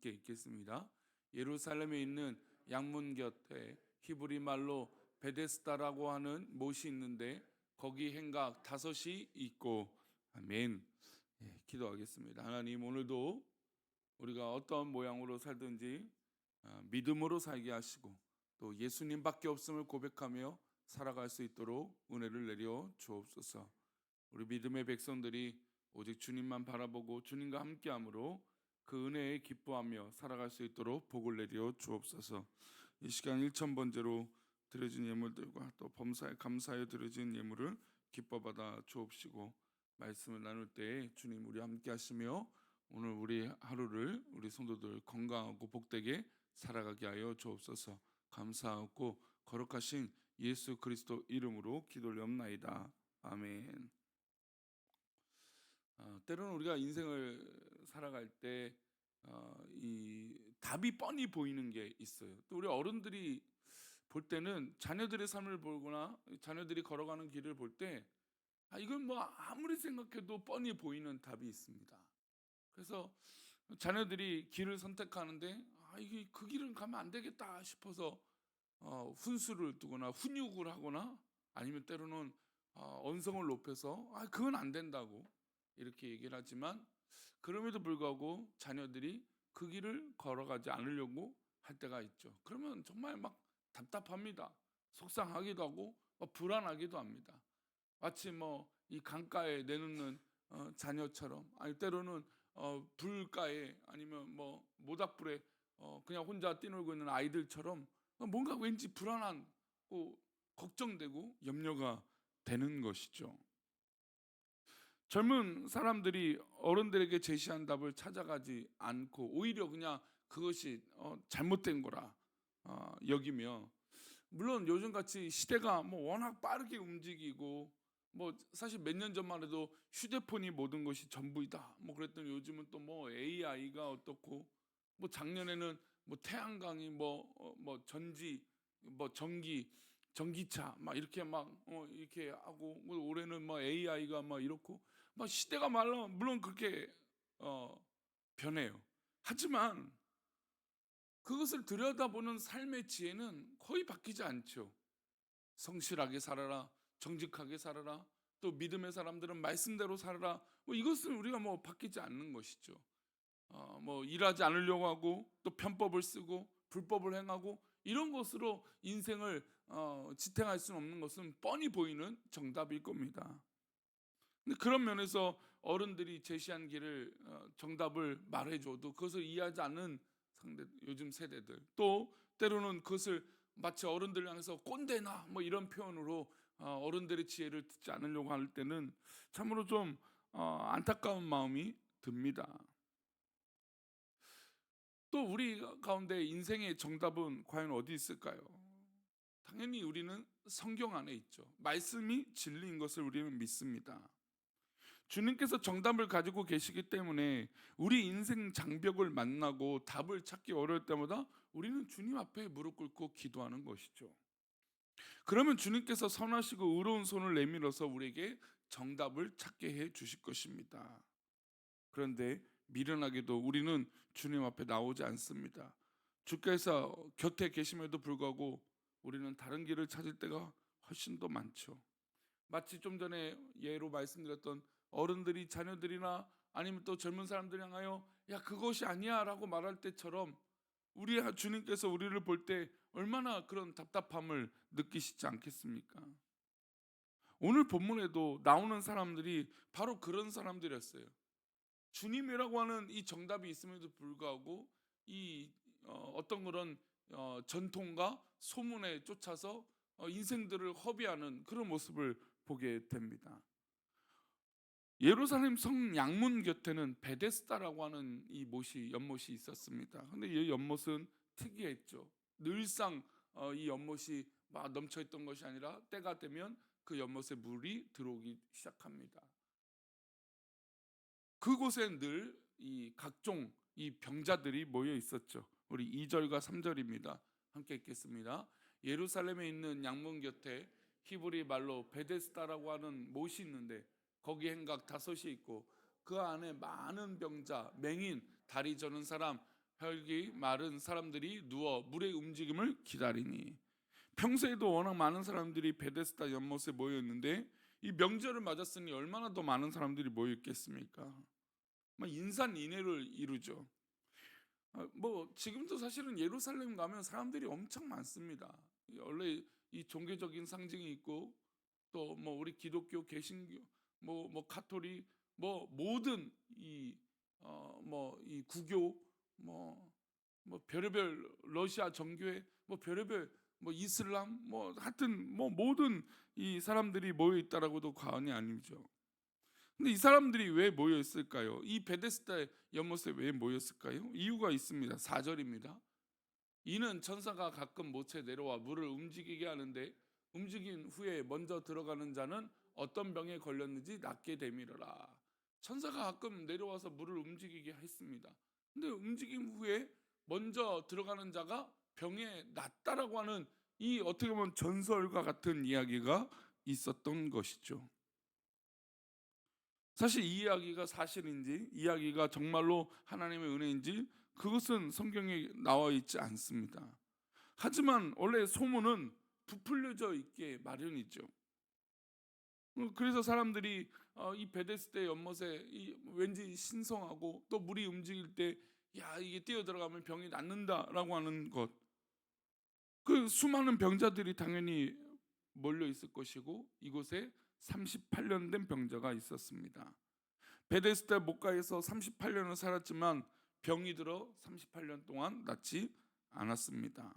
함께 읽겠습니다. 예루살렘에 있는 양문 곁에 히브리 말로 베데스다라고 하는 못이 있는데 거기 행각 다섯이 있고 아멘. 예, 기도하겠습니다. 하나님 오늘도 우리가 어떤 모양으로 살든지 아, 믿음으로 살게 하시고 또 예수님밖에 없음을 고백하며 살아갈 수 있도록 은혜를 내려 주옵소서. 우리 믿음의 백성들이 오직 주님만 바라보고 주님과 함께함으로 그 은혜에 기뻐하며 살아갈 수 있도록 복을 내려 주옵소서. 이 시간 1천 번째로 드려진 예물들과 또 범사에 감사하여 드려진 예물을 기뻐 받아 주옵시고 말씀을 나눌 때 주님 우리 함께 하시며 오늘 우리 하루를 우리 성도들 건강하고 복되게 살아가게 하여 주옵소서. 감사하고 거룩하신 예수 그리스도 이름으로 기도올옵나이다. 아멘. 어, 때로는 우리가 인생을 살아갈 때 어, 이 답이 뻔히 보이는 게 있어요. 또 우리 어른들이 볼 때는 자녀들의 삶을 보거나 자녀들이 걸어가는 길을 볼 때 아, 이건 뭐 아무리 생각해도 뻔히 보이는 답이 있습니다. 그래서 자녀들이 길을 선택하는데 아, 이게 그 길은 가면 안 되겠다 싶어서 어, 훈수를 두거나 훈육을 하거나 아니면 때로는 어, 언성을 높여서 아, 그건 안 된다고 이렇게 얘기를 하지만 그럼에도 불구하고 자녀들이 그 길을 걸어가지 않으려고 할 때가 있죠. 그러면 정말 막 답답합니다. 속상하기도 하고 막 불안하기도 합니다. 마치 뭐 이 강가에 내놓는 어, 자녀처럼 아니 때로는 어, 불가에 아니면 뭐 모닥불에 어, 그냥 혼자 뛰놀고 있는 아이들처럼 뭔가 왠지 불안하고 걱정되고 염려가 되는 것이죠. 젊은 사람들이 어른들에게 제시한 답을 찾아가지 않고 오히려 그냥 그것이 어, 잘못된 거라 어, 여기며. 물론 요즘 같이 시대가 뭐 워낙 빠르게 움직이고 뭐 사실 몇 년 전만 해도 휴대폰이 모든 것이 전부이다. 뭐 그랬더니 요즘은 또 뭐 AI가 어떻고 뭐 작년에는 뭐 태양광이 뭐뭐 어, 뭐 전지 뭐 전기 전기차 막 이렇게 막 어, 이렇게 하고 뭐 올해는 뭐 AI가 막 이렇고 막 시대가 말로 물론 그렇게 어, 변해요. 하지만 그것을 들여다보는 삶의 지혜는 거의 바뀌지 않죠. 성실하게 살아라, 정직하게 살아라, 또 믿음의 사람들은 말씀대로 살아라. 뭐 이것은 우리가 뭐 바뀌지 않는 것이죠. 어, 뭐 일하지 않으려고 하고 또 편법을 쓰고 불법을 행하고 이런 것으로 인생을 어, 지탱할 수는 없는 것은 뻔히 보이는 정답일 겁니다. 그런 면에서 어른들이 제시한 길을 어, 정답을 말해줘도 그것을 이해하지 않는 상대 요즘 세대들 또 때로는 그것을 마치 어른들 향해서 꼰대나 뭐 이런 표현으로 어, 어른들의 지혜를 듣지 않으려고 할 때는 참으로 좀 어, 안타까운 마음이 듭니다. 또 우리 가운데 인생의 정답은 과연 어디 있을까요? 당연히 우리는 성경 안에 있죠. 말씀이 진리인 것을 우리는 믿습니다. 주님께서 정답을 가지고 계시기 때문에 우리 인생 장벽을 만나고 답을 찾기 어려울 때마다 우리는 주님 앞에 무릎 꿇고 기도하는 것이죠. 그러면 주님께서 선하시고 의로운 손을 내밀어서 우리에게 정답을 찾게 해 주실 것입니다. 그런데 미련하게도 우리는 주님 앞에 나오지 않습니다. 주께서 곁에 계심에도 불구하고 우리는 다른 길을 찾을 때가 훨씬 더 많죠. 마치 좀 전에 예로 말씀드렸던 어른들이 자녀들이나 아니면 또 젊은 사람들 향하여 야 그것이 아니야라고 말할 때처럼 우리 주님께서 우리를 볼 때 얼마나 그런 답답함을 느끼시지 않겠습니까? 오늘 본문에도 나오는 사람들이 바로 그런 사람들이었어요. 주님이라고 하는 이 정답이 있음에도 불구하고 이 어, 떤 그런 어, 전통과 소문에 쫓아서 어, 인생들을 허비하는 그런 모습을 보게 됩니다. 예루살렘 성 양문 곁에는 베데스다라고 하는 이 못이 연못이 있었습니다. 근데 이 연못은 특이했죠. 늘상 어, 이 연못이 막 넘쳐 있던 것이 아니라 때가 되면 그 연못에 물이 들어오기 시작합니다. 그곳에 늘 이 각종 이 병자들이 모여 있었죠. 우리 2절과 3절입니다. 함께 읽겠습니다. 예루살렘에 있는 양문 곁에 히브리 말로 베데스다라고 하는 못이 있는데 거기 행각 다섯이 있고 그 안에 많은 병자, 맹인, 다리 저는 사람, 혈기 마른 사람들이 누워 물의 움직임을 기다리니 평소에도 워낙 많은 사람들이 베데스다 연못에 모여 있는데 이 명절을 맞았으니 얼마나 더 많은 사람들이 모여 있겠습니까? 막 인산인해를 이루죠. 아, 뭐 지금도 사실은 예루살렘 가면 사람들이 엄청 많습니다. 이 원래 이 종교적인 상징이 있고 또 뭐 우리 기독교, 개신교, 뭐 뭐 카톨릭, 뭐 모든 이 어 뭐 이 구교, 뭐 뭐 별의별 러시아 정교회, 뭐 별의별 뭐 이슬람, 뭐 하여튼 뭐 모든 이 사람들이 모여 있다라고도 과언이 아니죠. 근데 이 사람들이 왜 모여 있을까요? 이 베데스다 연못에 왜 모였을까요? 이유가 있습니다. 4절입니다. 이는 천사가 가끔 모체 내려와 물을 움직이게 하는데 움직인 후에 먼저 들어가는 자는 어떤 병에 걸렸는지 낫게 되밀어라. 천사가 가끔 내려와서 물을 움직이게 했습니다. 근데 움직임 후에 먼저 들어가는 자가 병에 낫다라고 하는 이 어떻게 보면 전설과 같은 이야기가 있었던 것이죠. 사실 이 이야기가 사실인지 이야기가 정말로 하나님의 은혜인지 그것은 성경에 나와 있지 않습니다. 하지만 원래 소문은 부풀려져 있게 마련이죠. 어, 그래서 사람들이 어, 이 베데스대 연못에 이 왠지 신성하고 또 물이 움직일 때 야 이게 뛰어 들어가면 병이 낫는다라고 하는 것. 그 수많은 병자들이 당연히 몰려 있을 것이고 이곳에 38년 된 병자가 있었습니다. 베데스다 목가에서 38년을 살았지만 병이 들어 38년 동안 낫지 않았습니다.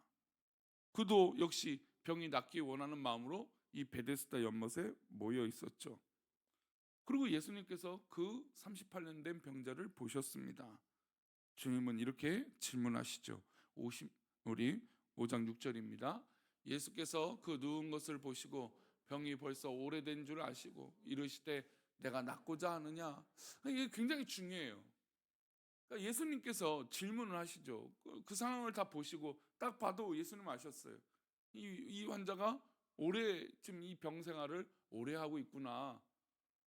그도 역시 병이 낫기 원하는 마음으로 이 베데스다 연못에 모여 있었죠. 그리고 예수님께서 그 38년 된 병자를 보셨습니다. 주님은 이렇게 질문하시죠. 50 우리 5장 6절입니다. 예수께서 그 누운 것을 보시고 병이 벌써 오래된 줄 아시고 이르시되 내가 낫고자 하느냐 이게 굉장히 중요해요. 그러니까 예수님께서 질문을 하시죠. 그, 그 상황을 다 보시고 딱 봐도 예수님 아셨어요. 이, 이 환자가 오래 지금 이 병생활을 오래 하고 있구나.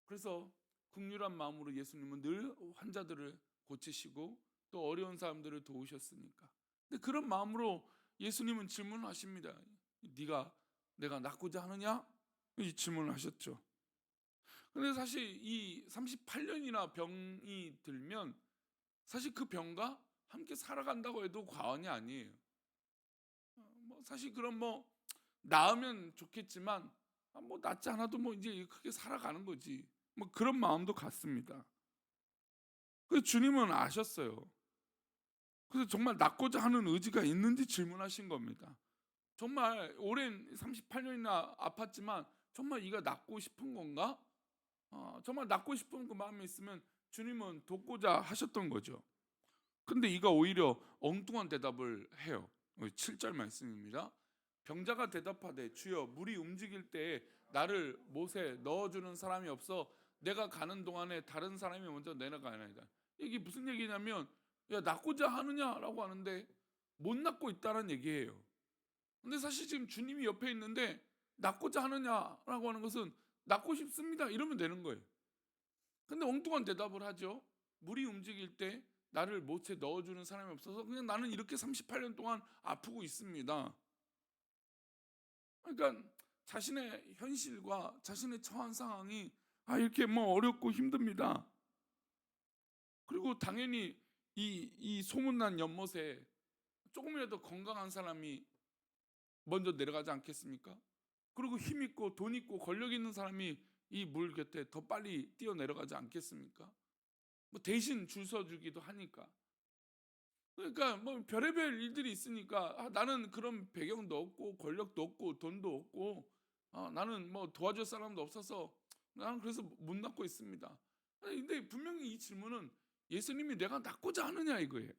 그래서 국률한 마음으로 예수님은 늘 환자들을 고치시고 또 어려운 사람들을 도우셨으니까. 근데 그런 마음으로 예수님은 질문하십니다. 네가 내가 낫고자 하느냐? 이 질문을 하셨죠. 근데 사실 이 38년이나 병이 들면 사실 그 병과 함께 살아간다고 해도 과언이 아니에요. 어, 뭐 사실 그럼 뭐 나으면 좋겠지만 아, 뭐 낫지 않아도 뭐 이제 크게 살아가는 거지. 뭐 그런 마음도 같습니다. 그 주님은 아셨어요. 그래서 정말 낫고자 하는 의지가 있는지 질문하신 겁니다. 정말 오랜 38년이나 아팠지만 정말 이가 낫고 싶은 건가? 어, 정말 낫고 싶은 그 마음이 있으면 주님은 돕고자 하셨던 거죠. 근데 이가 오히려 엉뚱한 대답을 해요. 7절 말씀입니다. 병자가 대답하되 주여 물이 움직일 때 나를 못에 넣어주는 사람이 없어 내가 가는 동안에 다른 사람이 먼저 내려가나이다. 이게 무슨 얘기냐면 야 낫고자 하느냐라고 하는데 못 낫고 있다는 얘기예요. 근데 사실 지금 주님이 옆에 있는데 낫고자 하느냐라고 하는 것은 낫고 싶습니다 이러면 되는 거예요. 근데 엉뚱한 대답을 하죠. 물이 움직일 때 나를 못에 넣어주는 사람이 없어서 그냥 나는 이렇게 38년 동안 아프고 있습니다. 그러니까 자신의 현실과 자신의 처한 상황이 아 이렇게 뭐 어렵고 힘듭니다. 그리고 당연히 이, 이 소문난 연못에 조금이라도 건강한 사람이 먼저 내려가지 않겠습니까? 그리고 힘 있고 돈 있고 권력 있는 사람이 이 물 곁에 더 빨리 뛰어 내려가지 않겠습니까? 뭐 대신 줄 서주기도 하니까. 그러니까 뭐 별의별 일들이 있으니까 아, 나는 그런 배경도 없고 권력도 없고 돈도 없고 아, 나는 뭐 도와줄 사람도 없어서 나는 그래서 못 낫고 있습니다. 근데 분명히 이 질문은 예수님이 내가 낫고자 하느냐 이거예요.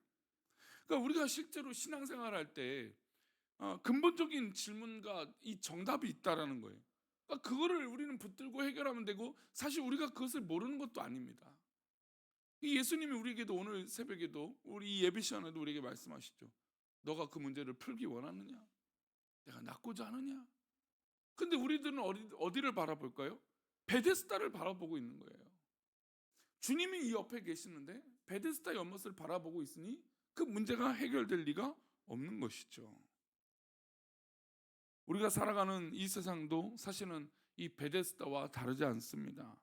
그러니까 우리가 실제로 신앙생활할 때 어, 근본적인 질문과 이 정답이 있다라는 거예요. 그러니까 그거를 우리는 붙들고 해결하면 되고 사실 우리가 그것을 모르는 것도 아닙니다. 이 예수님이 우리에게도 오늘 새벽에도 우리 예배 시간에도 우리에게 말씀하시죠. 너가 그 문제를 풀기 원하느냐? 내가 낫고자 하느냐? 근데 우리들은 어디, 어디를 바라볼까요? 베데스다를 바라보고 있는 거예요. 주님이 이 옆에 계시는데 베데스다 연못을 바라보고 있으니 그 문제가 해결될 리가 없는 것이죠. 우리가 살아가는 이 세상도 사실은 이 베데스다와 다르지 않습니다.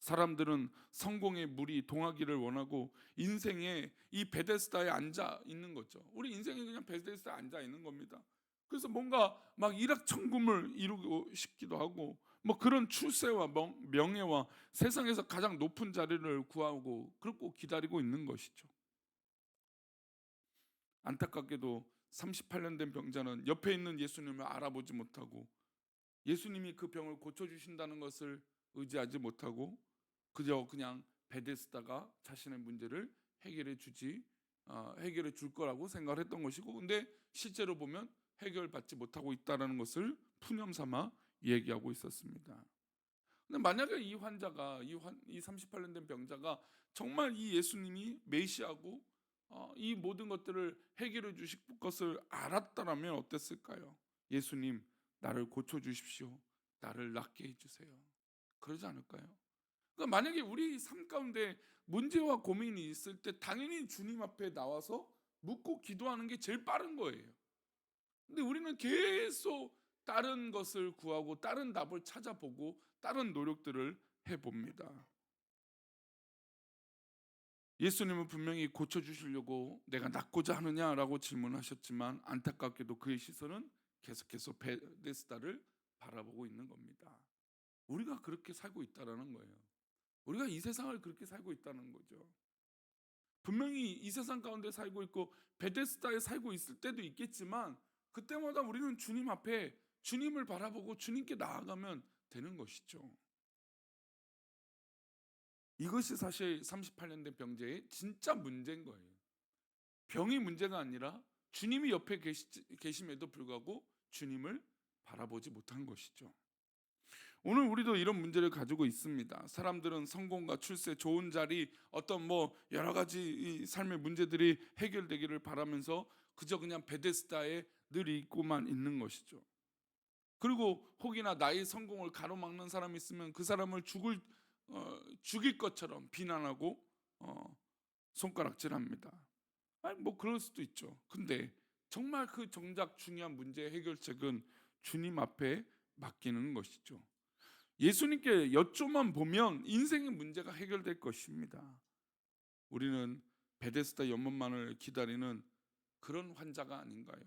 사람들은 성공의 물이 동하기를 원하고 인생에 이 베데스다에 앉아 있는 거죠. 우리 인생이 그냥 베데스다에 앉아 있는 겁니다. 그래서 뭔가 막 일확천금을 이루고 싶기도 하고 뭐 그런 출세와 명- 명예와 세상에서 가장 높은 자리를 구하고 그렇고 기다리고 있는 것이죠. 안타깝게도 38년 된 병자는 옆에 있는 예수님을 알아보지 못하고 예수님이 그 병을 고쳐 주신다는 것을 의지하지 못하고 그저 그냥 베데스다가 자신의 문제를 해결해 주지 어, 해결해 줄 거라고 생각을 했던 것이고 근데 실제로 보면 해결받지 못하고 있다라는 것을 푸념 삼아 얘기하고 있었습니다. 근데 만약에 이 환자가 이, 환, 이 38년 된 병자가 정말 이 예수님이 메시아고 어, 이 모든 것들을 해결해 주실 것을 알았다라면 어땠을까요? 예수님 나를 고쳐 주십시오. 나를 낫게 해 주세요. 그러지 않을까요? 그러니까 만약에 우리 삶 가운데 문제와 고민이 있을 때 당연히 주님 앞에 나와서 묻고 기도하는 게 제일 빠른 거예요. 근데 우리는 계속 다른 것을 구하고 다른 답을 찾아보고 다른 노력들을 해봅니다. 예수님은 분명히 고쳐주시려고 내가 낫고자 하느냐라고 질문하셨지만 안타깝게도 그의 시선은 계속해서 베데스다를 바라보고 있는 겁니다. 우리가 그렇게 살고 있다라는 거예요. 우리가 이 세상을 그렇게 살고 있다는 거죠. 분명히 이 세상 가운데 살고 있고 베데스다에 살고 있을 때도 있겠지만 그때마다 우리는 주님 앞에 주님을 바라보고 주님께 나아가면 되는 것이죠. 이것이 사실 38년 된 병자의 진짜 문제인 거예요. 병이 문제가 아니라 주님이 옆에 계시, 계심에도 불구하고 주님을 바라보지 못한 것이죠. 오늘 우리도 이런 문제를 가지고 있습니다. 사람들은 성공과 출세, 좋은 자리, 어떤 뭐 여러 가지 이 삶의 문제들이 해결되기를 바라면서 그저 그냥 베데스다에 늘 있고만 있는 것이죠. 그리고 혹이나 나의 성공을 가로막는 사람이 있으면 그 사람을 죽을 어, 죽일 것처럼 비난하고 어, 손가락질합니다. 아니 뭐 그럴 수도 있죠. 근데 정말 그 정작 중요한 문제 해결책은 주님 앞에 맡기는 것이죠. 예수님께 여쭤만 보면 인생의 문제가 해결될 것입니다. 우리는 베데스다 연못만을 기다리는 그런 환자가 아닌가요?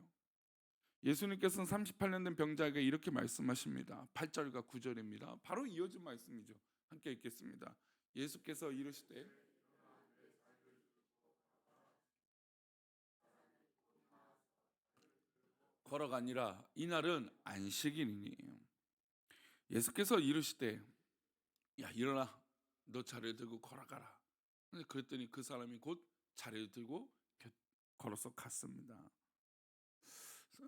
예수님께서는 38년 된 병자에게 이렇게 말씀하십니다. 8절과 9절입니다. 바로 이어진 말씀이죠. 함께 읽겠습니다. 예수께서 이르시되 걸어가니라 이날은 안식일이니 예수께서 이르시되 야 일어나 너 자리를 들고 걸어가라. 그랬더니 그 사람이 곧 자리를 들고 걸어서 갔습니다.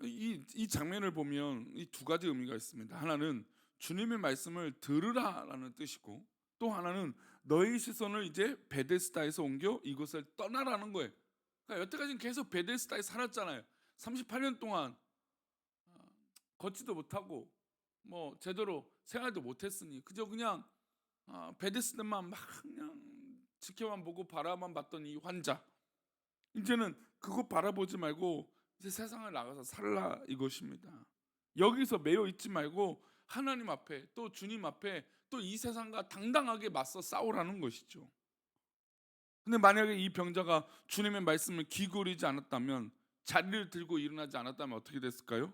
이, 이 장면을 보면 이 두 가지 의미가 있습니다. 하나는 주님의 말씀을 들으라라는 뜻이고 또 하나는 너의 시선을 이제 베데스다에서 옮겨 이곳을 떠나라는 거예요. 그러니까 여태까지는 계속 베데스다에 살았잖아요. 38년 동안 어, 걷지도 못하고 뭐 제대로 생활도 못했으니 그저 그냥 아, 베데스다만 막 그냥 지켜만 보고 바라만 봤던 이 환자 이제는 그거 바라보지 말고 이제 세상을 나가서 살라 이것입니다. 여기서 매여 있지 말고 하나님 앞에 또 주님 앞에 또 이 세상과 당당하게 맞서 싸우라는 것이죠. 근데 만약에 이 병자가 주님의 말씀을 기울이지 않았다면 자리를 들고 일어나지 않았다면 어떻게 됐을까요?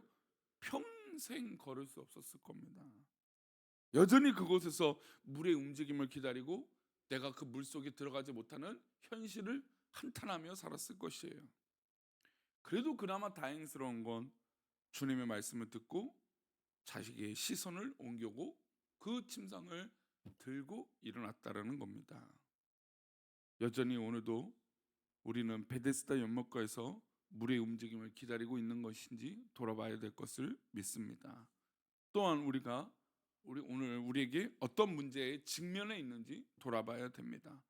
평생 걸을 수 없었을 겁니다. 여전히 그곳에서 물의 움직임을 기다리고 내가 그 물 속에 들어가지 못하는 현실을 한탄하며 살았을 것이에요. 그래도 그나마 다행스러운 건 주님의 말씀을 듣고 자식의 시선을 옮기고 그 침상을 들고 일어났다라는 겁니다. 여전히 오늘도 우리는 베데스다 연못가에서 물의 움직임을 기다리고 있는 것인지 돌아봐야 될 것을 믿습니다. 또한 우리가 우리 오늘 우리에게 어떤 문제에 직면해 있는지 돌아봐야 됩니다.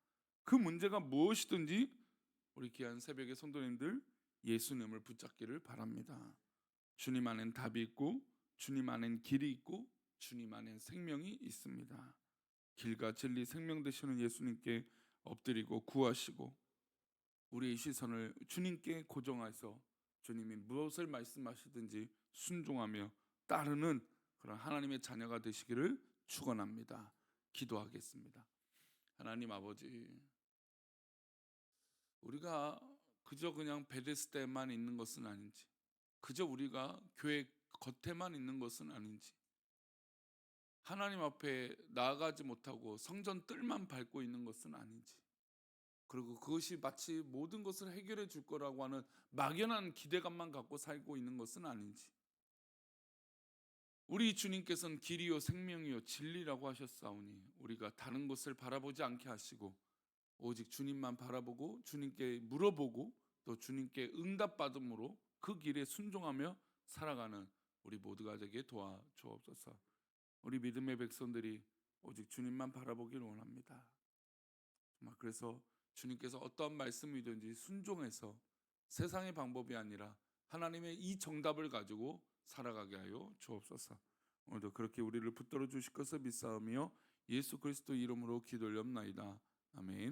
그 문제가 무엇이든지 우리 귀한 새벽의 성도님들 예수님을 붙잡기를 바랍니다. 주님 안엔 답이 있고 주님 안엔 길이 있고 주님 안엔 생명이 있습니다. 길과 진리 생명 되시는 예수님께 엎드리고 구하시고 우리의 시선을 주님께 고정해서 주님이 무엇을 말씀하시든지 순종하며 따르는 그런 하나님의 자녀가 되시기를 축원합니다. 기도하겠습니다. 하나님 아버지 우리가 그저 그냥 베데스다에만 있는 것은 아닌지 그저 우리가 교회 겉에만 있는 것은 아닌지 하나님 앞에 나아가지 못하고 성전 뜰만 밟고 있는 것은 아닌지 그리고 그것이 마치 모든 것을 해결해 줄 거라고 하는 막연한 기대감만 갖고 살고 있는 것은 아닌지 우리 주님께서는 길이요 생명이요 진리라고 하셨사오니 우리가 다른 것을 바라보지 않게 하시고 오직 주님만 바라보고 주님께 물어보고 또 주님께 응답받음으로 그 길에 순종하며 살아가는 우리 모두가 되게 도와 주옵소서. 우리 믿음의 백성들이 오직 주님만 바라보길 원합니다. 그래서 주님께서 어떠한 말씀이든지 순종해서 세상의 방법이 아니라 하나님의 이 정답을 가지고 살아가게 하여 주옵소서. 오늘도 그렇게 우리를 붙들어 주실 것을 믿사오며 예수 그리스도 이름으로 기도올렵나이다. 아멘.